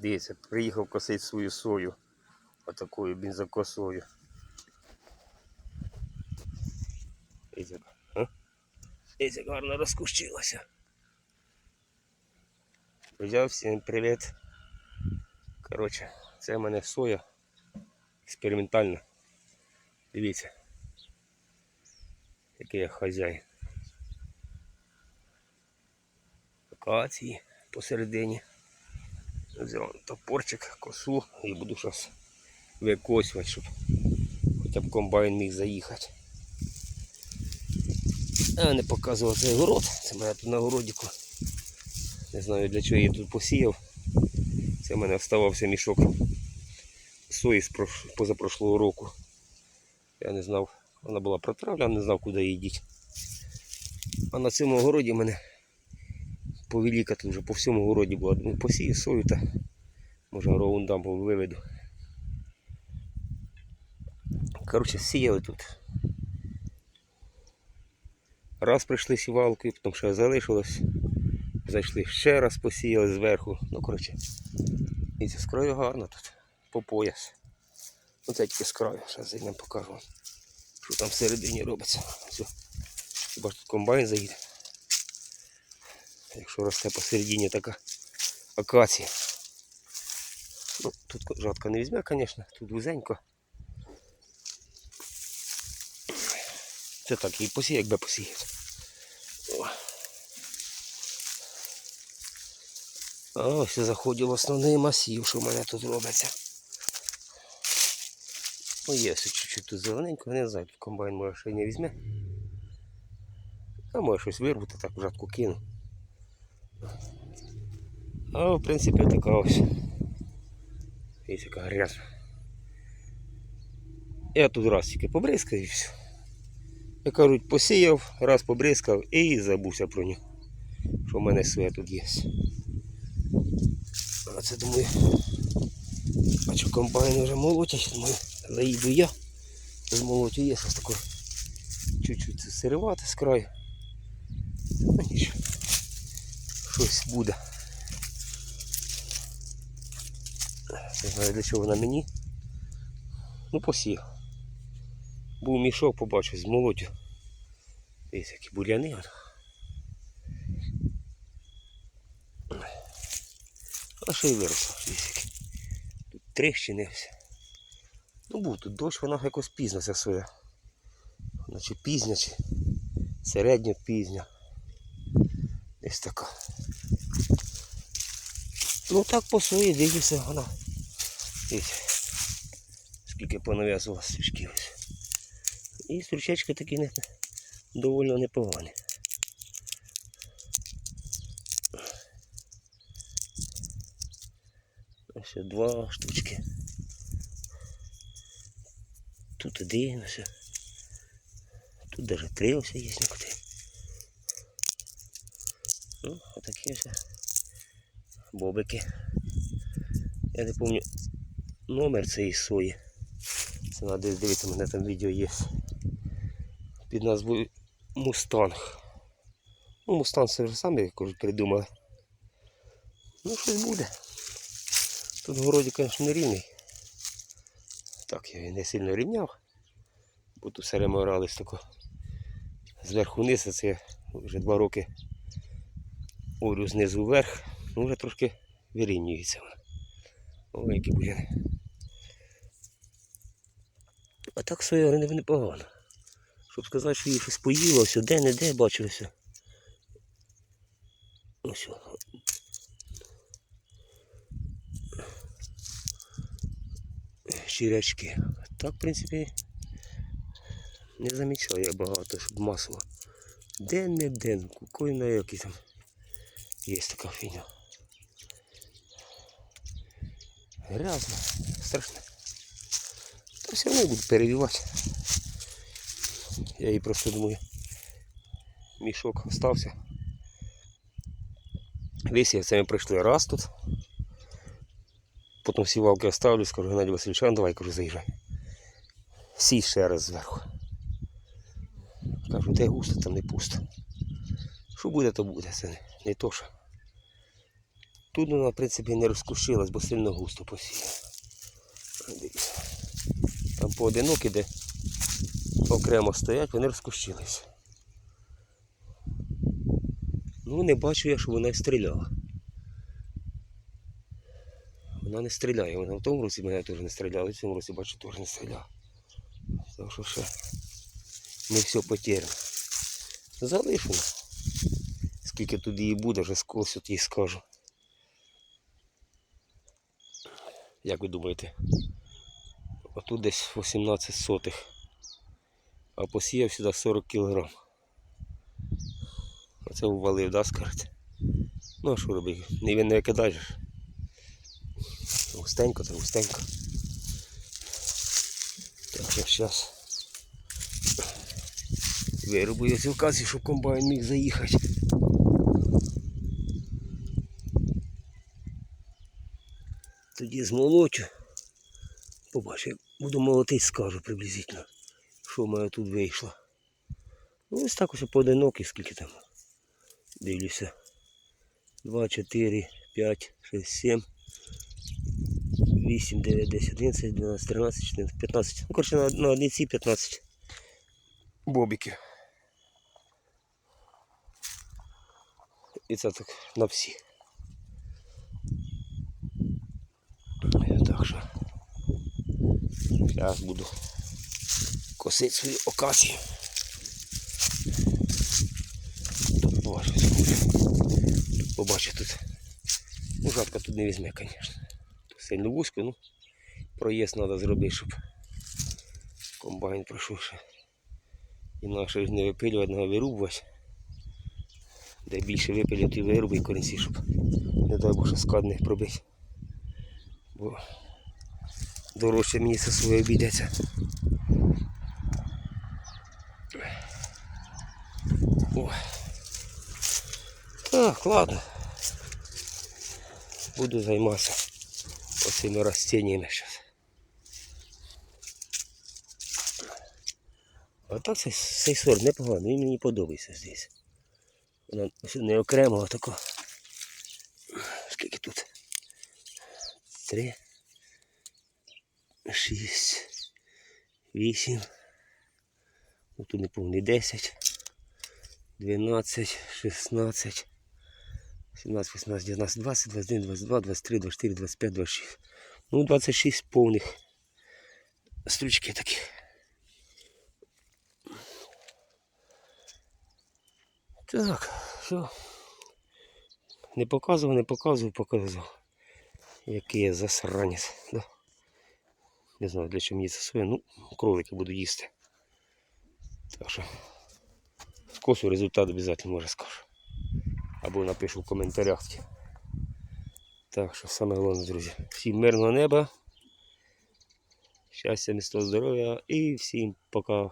Дивіться, приїхав косити свою сою. Отакою бензокосою. Дивіться. Дивіться, гарно розкущилася. Друзі, всім привіт. Коротше, це в мене соя експериментальна. Дивіться. Який я хазяїн. Акації посередині. Взяв топорчик, косу і буду зараз викосувати, щоб хоча б комбайн міг заїхати. А не показував цей город. Це мене тут на городіку. Не знаю для чого я тут посіяв. Це в мене оставався мішок сої з позапрошлого року. Я не знав, вона була протравлена, не знав, куди її. А на цьому огороді мене повеліка тут вже по всьому городі була. Думаю, посію сою та може роундампом виведу. Коротше, сіяли тут. Раз прийшли сівалкою, потім ще залишилось. Зайшли ще раз посіяли зверху. Ну, коротше, і це з гарно тут, по пояс. Ну це тільки з зараз зайдемо покажу вам, що там всередині робиться. Все. Хіба ж тут комбайн заїде. Якщо росте посередині така акація. Ну, тут жатка не візьме, звісно, тут вузенько. Це так, і посіє, якби посіяти. Ось заходив основний масів, що в мене тут робиться. Ну, є чуть-чуть тут зелененько, не знаю, тут комбайн може ще й не візьме. А може щось вирвати, так жатку кину. А в принципі така ось. Є яка грязна. Я тут раз тільки побризкав і все. Як кажуть, посіяв, раз побризкав і забувся про нього. Що в мене своє тут є. А це думаю. Бачу, комбайн вже молотять, думаю, заїду я. Змолотю є щось таке. Чуть-чуть сиривати з краю. Ну нічого. Щось буде. Не знаю для чого вона мені. Ну посів. Був мішок, побачив, з молоддю. Дивіться, які буряни. А що й виросло, дивіться. Тут тріщини все. Ну був тут дощ, вона якось пізно ця соя. Наче пізня чи середньо пізня. Десь така. Ну так по сої дивлюся вона. Дивіться. Скільки понав'язувала свічків. ось. І стручечки такі не, доволі непогані. Ось два штучки. Тут один ось. Тут даже три ось є. Ну, отакі ось бобики. Я не пам'ятаю номер цієї сої. Це треба дивитися, у мене там відео є. Під назвою Мустанг. Ну, Мустанг це вже самі придумали. Ну, щось буде. Тут в городі, звісно, не рівний. Так, я її не сильно рівняв. Бо тут все время орались тако зверху вниз, це вже два роки орю знизу вверх. Ну вже трошки вирівнюється вона. Ой, які буряни. А так соя не непогано. Щоб сказати, що її щось поїло, все де-не-де бачилося. Ось. о. Щирячки. Так, в принципі, не замічаю я багато, щоб масло. Де-не-де, кукой на який там є така фігня. Грязно, страшно. Та все одно буду перевівати. Я її просто думаю, мішок остався. Висів це ми пройшли раз тут. Потім сівалки оставлю, скажу, Геннадій Васильович, а ну давай кажу, заїжджай. Сій ще раз зверху. Кажу, де густо, там не пусто. Що буде, то буде. Це не то що. Тут вона, в принципі, не розкушилась, бо сильно густо. Дивіться. Там поодинокі, де окремо стоять, вони розкущились. Ну, не бачу я, що вона й стріляла. Вона не стріляє, вона в тому році мене теж не стріляла, і в цьому році бачу теж не стріляла. Так що ще не все потеряно. Залишимо. Скільки тут її буде, вже скось от їй скажу. Як ви думаєте? Отут десь 18 сотих. А посіяв сюди 40 кілограм. Оце увалив, да, скажете? Ну а що робити? Не він не викидаєш. Густенько, то густенько. Так, я зараз вирубую цю вказі, щоб комбайн міг заїхати. Тоді змолочу. Побачу, буду молотити, скажу приблизительно, що в мене тут вийшло. Ну ось так ось поодинокі, скільки там. Дивлюся. 2, 4, 5, 6, 7, 8, 9, 10, 11, 12, 13, 14, 15. Ну, коротше, на, на одниці 15 бобіків. І це так на всі. Так зараз буду косити свої окації. Тут побачу, тут побачу тут. Ну, жатка тут не візьме, звісно. Сильно вузько, ну проїзд треба зробити, щоб комбайн пройшов ще. Інакше ж не випилювати, треба вирубувати. Де більше випилювати і вирубай корінці, щоб не дай Боже скад не пробити. Бо дорожче мені це своє обійдеться. Так, ладно. Буду займатися оцими растениями зараз. А так цей, цей сорт непоганий, він мені подобається здесь. Вона не окремо, а тако. Скільки тут? Три. Шість. Вісім. Ну, тут не повний десять. Дванадцять, шістнадцять. 17, 18, 19, 20, 21, 22, 23, 24, 25, 26. Ну, 26 повних стручки такі. Так, все. Не показував, не показував, показував. Який я засранець. Да? Не знаю, для чого мені це своє. Ну, кролики буду їсти. Так що скосу результат обов'язково може скажу. Або напишу в коментарях. Так що саме головне, друзі. Всім мирного неба. Щастя, місто здоров'я і всім пока.